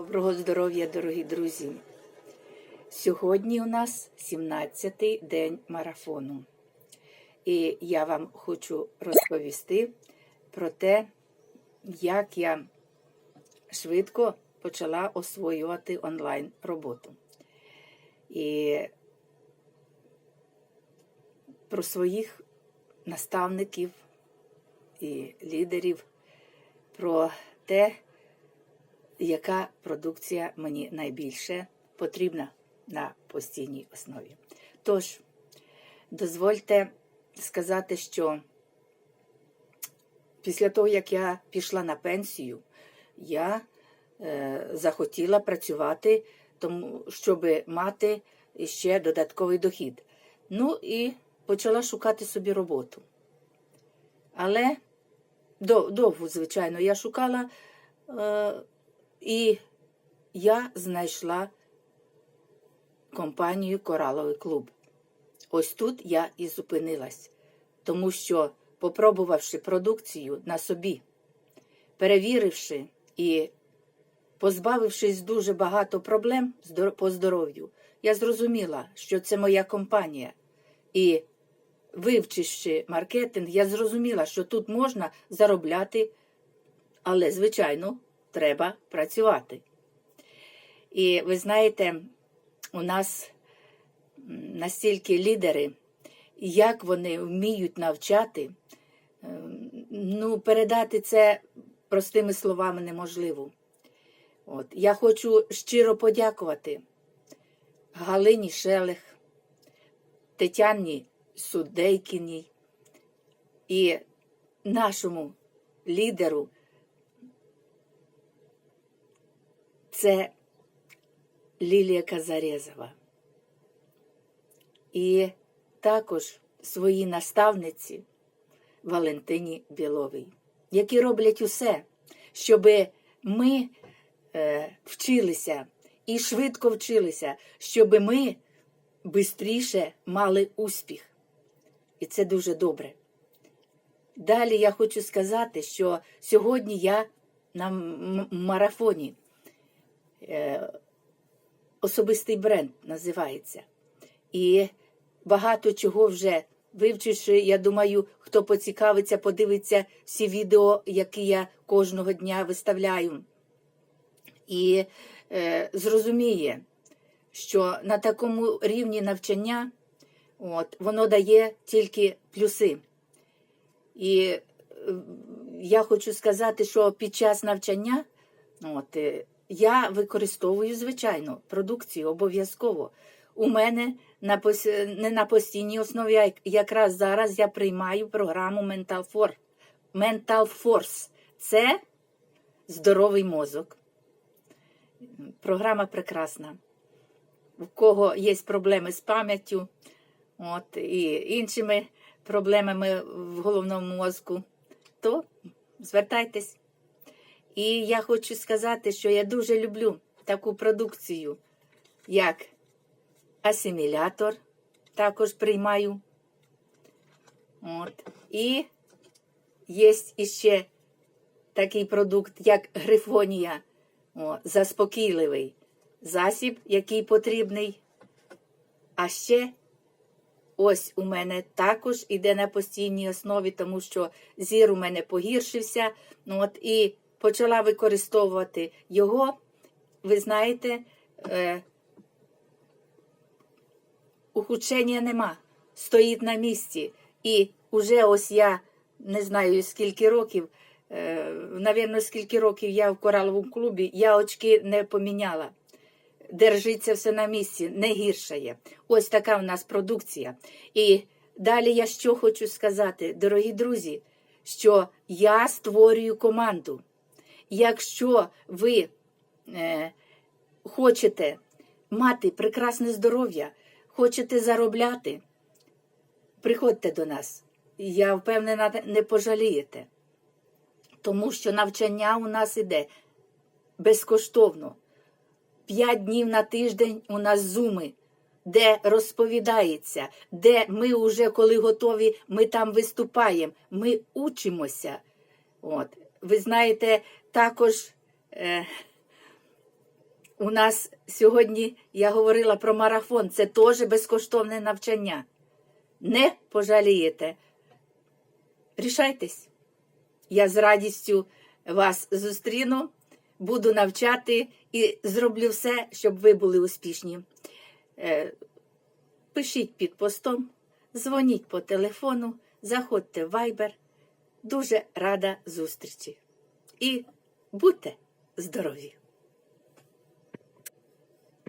Доброго здоров'я, дорогі друзі! Сьогодні у нас 17-й день марафону. І я вам хочу розповісти про те, як я швидко почала освоювати онлайн роботу. І про своїх наставників і лідерів, про те, яка продукція мені найбільше потрібна на постійній основі. Тож, дозвольте сказати, що після того, як я пішла на пенсію, я е, захотіла працювати, тому, щоб мати ще додатковий дохід. Ну і почала шукати собі роботу. Але довго, звичайно, я шукала. Е, і я знайшла компанію Кораловий клуб. Ось тут я і зупинилась, тому що, попробувавши продукцію на собі, перевіривши і позбавившись дуже багато проблем по здоров'ю, я зрозуміла, що це моя компанія. І вивчивши маркетинг, я зрозуміла, що тут можна заробляти, але, звичайно, треба працювати. І ви знаєте, у нас настільки лідери, як вони вміють навчати, ем, ну, передати це простими словами неможливо. От. Я хочу щиро подякувати Галині Шелех, Тетяні Судейкіній і нашому лідеру. Це Лілія Казарєзова. І також своїй наставниці Валентині Біловій, які роблять усе, щоб ми е, вчилися і швидко вчилися, щоб ми швидше мали успіх. І це дуже добре. Далі я хочу сказати, що сьогодні я на марафоні. Е, Особистий бренд називається. І багато чого вже вивчивши, я думаю, хто поцікавиться, подивиться всі відео, які я кожного дня виставляю. І е, зрозуміє, що на такому рівні навчання от, воно дає тільки плюси. І е, я хочу сказати, що під час навчання от, е, я використовую, звичайно, продукцію обов'язково. У мене на пос- не на постійній основі, а якраз зараз я приймаю програму Mental Force. Mental Force – це здоровий мозок. Програма прекрасна. У кого є проблеми з пам'яттю, от, і іншими проблемами в головному мозку, то звертайтесь. І я хочу сказати, що я дуже люблю таку продукцію, як асимілятор, також приймаю. От. І є іще такий продукт, як грифонія, О, заспокійливий засіб, який потрібний. А ще ось у мене також іде на постійній основі, тому що зір у мене погіршився. От, і почала використовувати його. Ви знаєте, е, ухудшення нема, стоїть на місці. І вже ось я не знаю скільки років, е, навірно, скільки років я в кораловому клубі, я очки не поміняла. Держиться все на місці, не гіршає. Ось така в нас продукція. І далі я що хочу сказати, дорогі друзі, що я створюю команду. Якщо ви е, хочете мати прекрасне здоров'я, хочете заробляти, приходьте до нас. Я впевнена, не пожалієте. Тому що навчання у нас іде безкоштовно. П'ять днів на тиждень у нас зуми, де розповідається, де ми вже, коли готові, ми там виступаємо, ми учимося. От. Ви знаєте, також е, у нас сьогодні я говорила про марафон, це теж безкоштовне навчання. Не пожалієте. Рішайтесь. Я з радістю вас зустріну, буду навчати і зроблю все, щоб ви були успішні. Е, Пишіть під постом, дзвоніть по телефону, заходьте в Viber. Дуже рада зустрічі. І будьте здорові!